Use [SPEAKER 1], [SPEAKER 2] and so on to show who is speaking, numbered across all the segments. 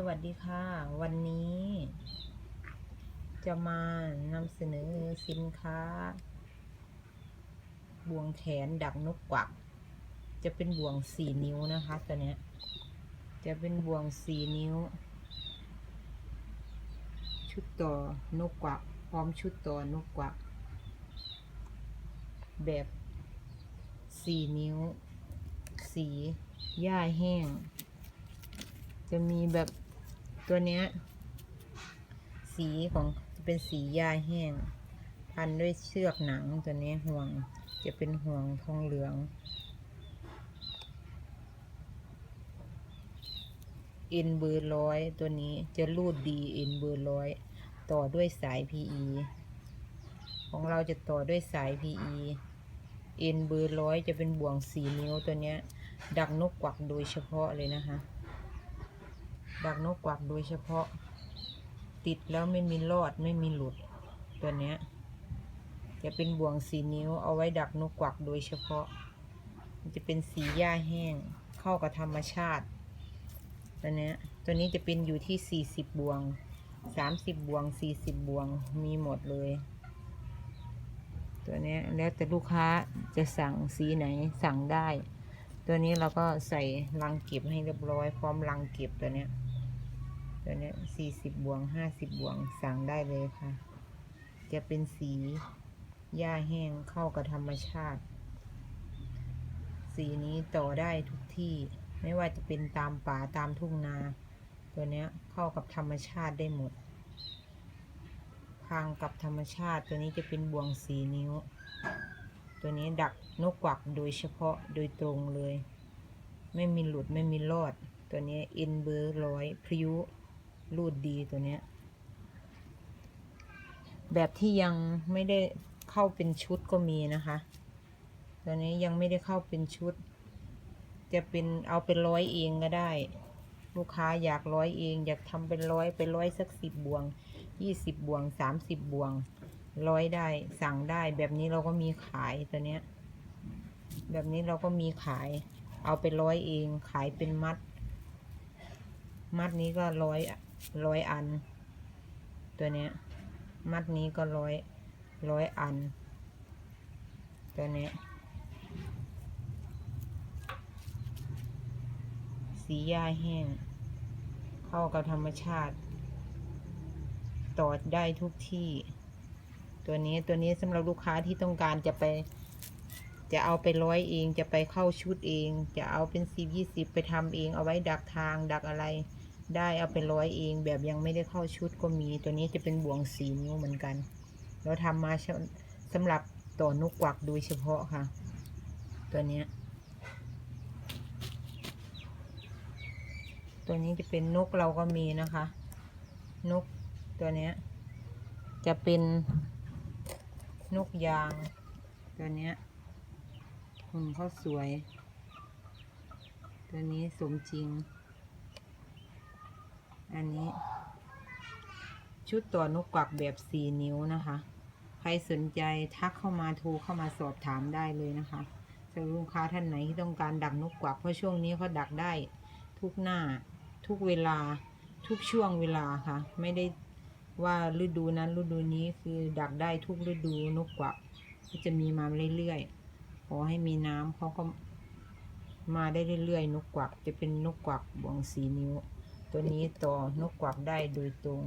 [SPEAKER 1] สวัสดีค่ะ วันนี้จะมานำเสนอสินค้า บ่วงแขนดักนกกวัก จะเป็นบ่วงสี่นิ้วนะคะตัวเนี้ย จะเป็นบ่วงสี่นิ้ว ชุดต่อนกกวัก พร้อมชุดต่อนกกวัก แบบสี่นิ้ว สีหญ้าแห้งจะมีแบบ ตัวเนี้ย สีของจะเป็นสีหญ้าแห้ง พันด้วยเชือกหนังตัวนี้ห่วงจะเป็นห่วงทองเหลือง เอ็นเบอร์ร้อยตัวนี้จะรูดดีเอ็นเบอร์ร้อยต่อด้วยสาย PE ของเราจะต่อด้วยสาย PE เอ็นเบอร์ร้อยจะเป็นบ่วงสีนิ้วตัวเนี้ย ดักนกกวักโดยเฉพาะเลยนะคะ ดักนกกวักโดยเฉพาะ ติดแล้วไม่มีรอดไม่มีหลุด ตัวเนี้ยจะเป็นบ่วงสีนิ้วเอาไว้ดักนกกวักโดยเฉพาะ มันจะเป็นสีหญ้าแห้งเข้ากับธรรมชาติ ตัวเนี้ยตัวนี้จะเป็นอยู่ที่สี่สิบบ่วงสามสิบบ่วงสี่สิบบ่วงมีหมดเลย ตัวเนี้ยแล้วแต่ลูกค้าจะสั่งสีไหนสั่งได้ ตัวนี้เราก็ใส่ลังเก็บให้เรียบร้อยพร้อมลังเก็บตัวเนี้ย ตัวนี้สี่สิบบวงห้าสิบบวงสั่งได้เลยค่ะ จะเป็นสีหญ้าแห้งเข้ากับธรรมชาติ สีนี้ต่อได้ทุกที่ไม่ว่าจะเป็นตามป่าตามทุ่งนา ตัวนี้เข้ากับธรรมชาติได้หมดพางกับธรรมชาติ ตัวนี้จะเป็นบ่วงสีนิ้ว ตัวนี้ดักนกกวักโดยเฉพาะโดยตรงเลย ไม่มีหลุดไม่มีรอด ตัวนี้เอ็นเบอร์ร้อยพริ้ว รูดดีตัวเนี้ย แบบที่ยังไม่ได้เข้าเป็นชุดก็มีนะคะ ตัวนี้ยังไม่ได้เข้าเป็นชุด จะเป็นเอาเป็นร้อยเองก็ได้ ลูกค้าอยากร้อยเอง อยากทำเป็นร้อยเป็นร้อยสักสิบบวงยี่สิบบวงสามสิบบวงร้อยได้สั่งได้แบบนี้เราก็มีขายตัวเนี้ย แบบนี้เราก็มีขาย เอาไปร้อยเองขายเป็นมัด มัดนี้ก็ร้อย ร้อยอัน ตัวเนี้ย มัดนี้ก็ร้อยร้อยอัน ตัวเนี้ย สีหญ้าแห้ง เข้ากับธรรมชาติต่อได้ทุกที่ ตัวนี้ตัวนี้สำหรับลูกค้าที่ต้องการจะไปจะเอาไปร้อยเองจะไปเข้าชุดเอง จะเอาเป็นสิบยี่สิบไปทำเองเอาไว้ดักทางดักอะไร ได้เอาไปร้อยเองแบบยังไม่ได้เข้าชุดก็มีตัวนี้จะเป็นบ่วงสีนิ้วเหมือนกัน เราทำมาสำหรับต่อนกกวักโดยเฉพาะค่ะ ตัวนี้ตัวนี้จะเป็นนกเราก็มีนะคะ นกตัวนี้จะเป็นนกยาง ตัวนี้หุ่นเขาสวย ตัวนี้สมจริง อันนี้ ชุดตัวนกกวักแบบสี่นิ้วนะคะ ใครสนใจทักเข้ามาโทรเข้ามาสอบถามได้เลยนะคะสำหรับลูกค้าท่านไหนที่ต้องการดักนกกวักเพราะช่วงนี้เขาดักได้ทุกหน้าทุกเวลาทุกช่วงเวลาค่ะ ไม่ได้ว่าฤดูนั้นฤดูนี้คือดักได้ทุกฤดูนกกวักก็จะมีมาเรื่อยๆขอให้มีน้ำเขาก็มาได้เรื่อยๆ นกกวักจะเป็นนกกวักบวงสีนิ้ว ตัวนี้ต่อนกกวักได้โดยตรง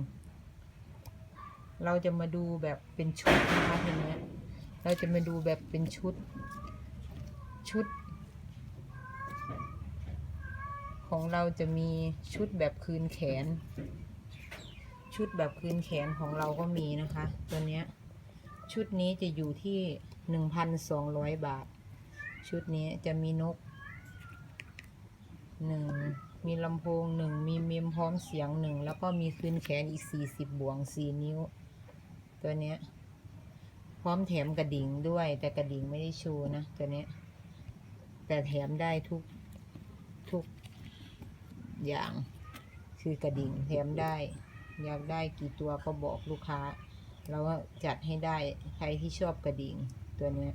[SPEAKER 1] เราจะมาดูแบบเป็นชุดนะคะทีนี้เราจะมาดูแบบเป็นชุด ชุด ของเราจะมีชุดแบบคืนแขน ชุดแบบคืนแขนของเราก็มีนะคะ ตัวเนี้ยชุดนี้จะอยู่ที่หนึ่งพันสองร้อยบาท ชุดนี้จะมีนกหนึ่ง มีลำโพงหนึ่งมีเมมพร้อมเสียงหนึ่งแล้วก็มีคืนแขนอีกสี่สิบบวงสี่นิ้ว ตัวเนี้ย พร้อมแถมกระดิ่งด้วย แต่กระดิ่งไม่ได้ชว์นะตัวเนี้ย แต่แถมได้ทุกทุกอย่างคือกระดิ่งแถมได้ อยากได้กี่ตัวก็บอกลูกค้าเราก็จัดให้ได้ใครที่ชอบกระดิ่งตัวเนี้ย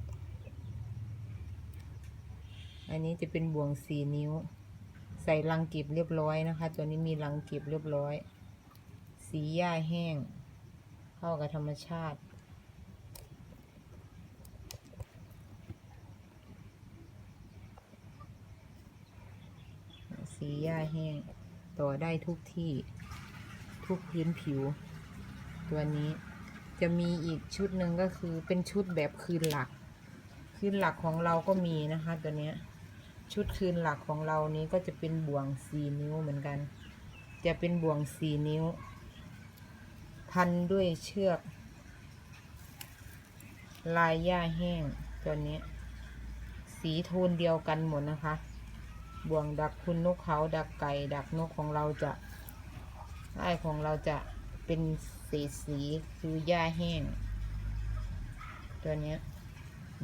[SPEAKER 1] อันนี้จะเป็นบ่วงสี่นิ้ว ใส่รังเก็บเรียบร้อยนะคะ ตัวนี้มีรังเก็บเรียบร้อย สีหญ้าแห้ง เข้ากับธรรมชาติสีหญ้าแห้ง ต่อได้ทุกที่ทุกพื้นผิว ตัวนี้จะมีอีกชุดหนึ่งก็คือเป็นชุดแบบคืนหลัก คืนหลักของเราก็มีนะคะตัวเนี้ย ชุดคืนหลักของเรานี้ก็จะเป็นบ่วงสี่นิ้วเหมือนกัน จะเป็นบ่วงสี่นิ้ว พันด้วยเชือก ลายหญ้าแห้งตัวนี้ สีโทนเดียวกันหมดนะคะ บ่วงดักคุณนกเขาดักไก่ ดักนกของเราจะไอ้ของเราจะเป็นสีสีคือหญ้าแห้ง ตัวนี้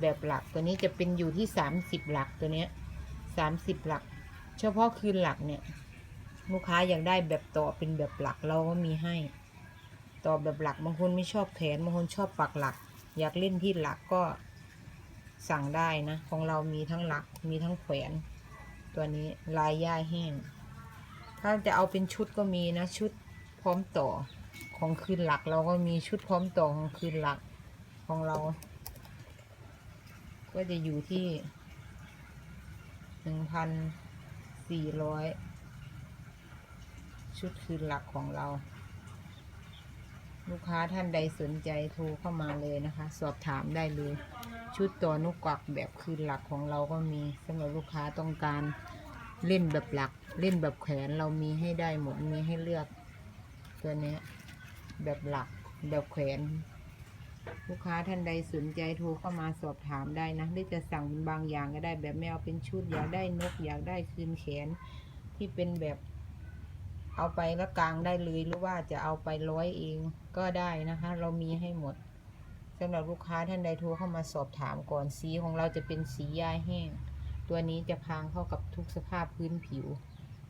[SPEAKER 1] แบบหลักตัวนี้จะเป็นอยู่ที่สามสิบหลักตัวนี้ สามสิบหลัก เฉพาะคืนหลักเนี่ย ลูกค้าอยากได้แบบต่อเป็นแบบหลักเราก็มีให้ ต่อแบบหลักบางคนไม่ชอบแขนบางคนชอบปักหลัก อยากเล่นที่หลักก็สั่งได้นะ ของเรามีทั้งหลักมีทั้งแขวน ตัวนี้ลายย่าแห้ง ถ้าจะเอาเป็นชุดก็มีนะ ชุดพร้อมต่อของคืนหลักเราก็มีชุดพร้อมต่อของคืนหลักของเรา ก็จะอยู่ที่ หนึ่งพันสี่ร้อยชุดคืนหลักของเรา ลูกค้าท่านใดสนใจโทรเข้ามาเลยนะคะ สอบถามได้เลย ชุดตัวนกกวักแบบคืนหลักของเราก็มีสำหรับลูกค้าต้องการเล่นแบบหลัก เล่นแบบแขวนเรามีให้ได้หมดมีให้เลือกตัวนี้แบบหลักแบบแขวน ลูกค้าท่านใดสนใจโทรเข้ามาสอบถามได้นะหรือจะสั่งเป็นบางอย่างก็ได้แบบไม่เอาเป็นชุดอยากได้นกอยากได้คืนแขนที่เป็นแบบเอาไปแล้วกลางได้เลยหรือว่าจะเอาไปร้อยเองก็ได้นะคะ เรามีให้หมดสำหรับลูกค้าท่านใดโทรเข้ามาสอบถามก่อนสีของเราจะเป็นสีหญ้าแห้ง ตัวนี้จะพางเข้ากับทุกสภาพพื้นผิว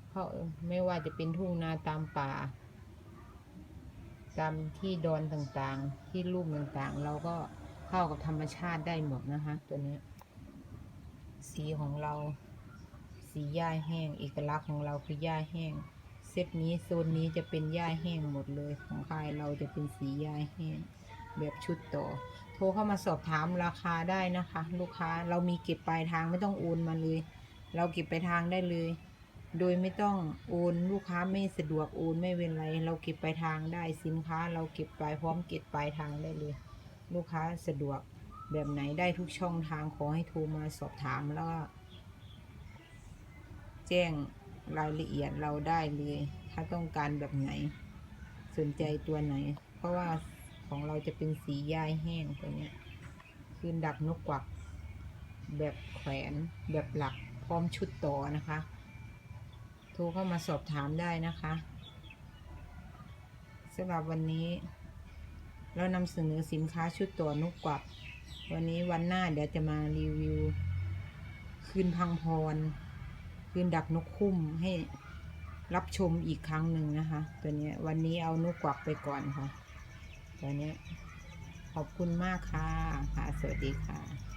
[SPEAKER 1] เพราะไม่ว่าจะเป็นทุ่งนาตามป่า ตามที่ดอนต่างๆ ที่ลุ่มต่างๆ เราก็เข้ากับธรรมชาติได้หมดนะคะ ตัวนี้ สีของเรา สีหญ้าแห้งเอกลักษณ์ของเราคือหญ้าแห้ง เซตนี้โซนนี้จะเป็นหญ้าแห้งหมดเลย ของค่ายเราจะเป็นสีหญ้าแห้งแบบชุดต่อ โทรเข้ามาสอบถามราคาได้นะคะ ลูกค้าเรามีเก็บปลายทางไม่ต้องโอนมาเลย เราเก็บปลายทางได้เลย โดยไม่ต้องโอนลูกค้าไม่สะดวกโอนไม่เป็นไร เราเก็บปลายทางได้สินค้า เราเก็บปลายพร้อมเก็บปลายทางได้เลย ลูกค้าสะดวกแบบไหนได้ทุกช่องทางขอให้โทรมาสอบถามแล้วก็แจ้งรายละเอียดเราได้เลย ถ้าต้องการแบบไหน สนใจตัวไหน เพราะว่าของเราจะเป็นสีย่ายแห้งตัวเนี้ยคือดักนกกวัก แบบแขวนแบบหลักพร้อมชุดต่อนะคะ รเข้ามาสอบถามได้นะคะสำหรับวันนี้ เรานำเสนอสินค้าชุดตัวนกกวักวันนี้วันหน้าเดี๋ยวจะมารีวิว คืนพังพร คืนดักนกคุ้มให้รับชมอีกครั้งหนึ่งนะคะ ตัวนี้วันนี้เอานกกวักไปก่อนค่ะ ตัวนี้ขอบคุณมากค่ะค่ะสวัสดีค่ะ